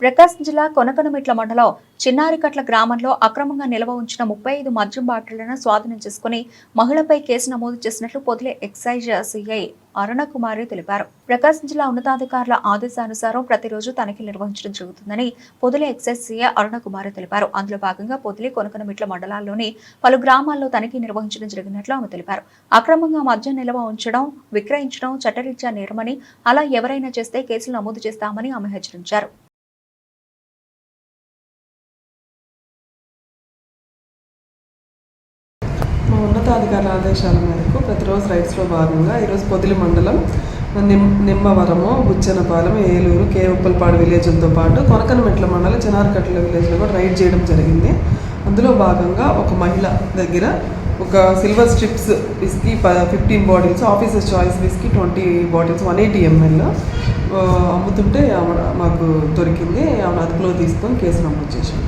ప్రకాశం జిల్లా కొనకనమిట్ల మండలం చిన్నారికట్ల గ్రామంలో అక్రమంగా నిల్వ ఉంచిన ముప్పై ఐదు మద్యం బాటిళ్ళను స్వాధీనం చేసుకుని మహిళపై కేసు నమోదు చేసినట్లు పొదిలే ఎక్సైజ్ సిఐ అరుణకుమారి తెలిపారు. ప్రకాశం జిల్లా ఉన్నతాధికారుల ఆదేశానుసారం ప్రతిరోజు తనిఖీలు నిర్వహించడం జరుగుతుందని పొదిలే ఎక్సైజ్ సిఐ అరుణకుమారి తెలిపారు. అందులో భాగంగా పొదిలి కొనకనమిట్ల మండలాల్లోని పలు గ్రామాల్లో తనిఖీ నిర్వహించడం జరిగినట్లు ఆమె తెలిపారు. అక్రమంగా మద్యం నిల్వ ఉంచడం విక్రయించడం చట్టరీత్యా నేరమని అలా ఎవరైనా చేస్తే కేసులు నమోదు చేస్తామని ఆమె హెచ్చరించారు. మా ఉన్నతాధికారుల ఆదేశాల మేరకు ప్రతిరోజు రైట్స్లో భాగంగా ఈరోజు పొదిలి మండలం నిమ్ నిమ్మవరము బుచ్చనపాలెం ఏలూరు కేవుప్పలపాడు విలేజ్లతో పాటు కొనకనమెట్ల మండలం చినారకట్ల విలేజ్లో కూడా రైడ్ చేయడం జరిగింది. అందులో భాగంగా ఒక మహిళ దగ్గర ఒక సిల్వర్ స్ట్రిప్స్ విస్కీ ప fifteen bottles Officer's Choice whisky twenty bottles one eighty ML అమ్ముతుంటే ఆమె మాకు దొరికింది. ఆమె అదుపులో తీసుకొని కేసు నమోదు చేశాం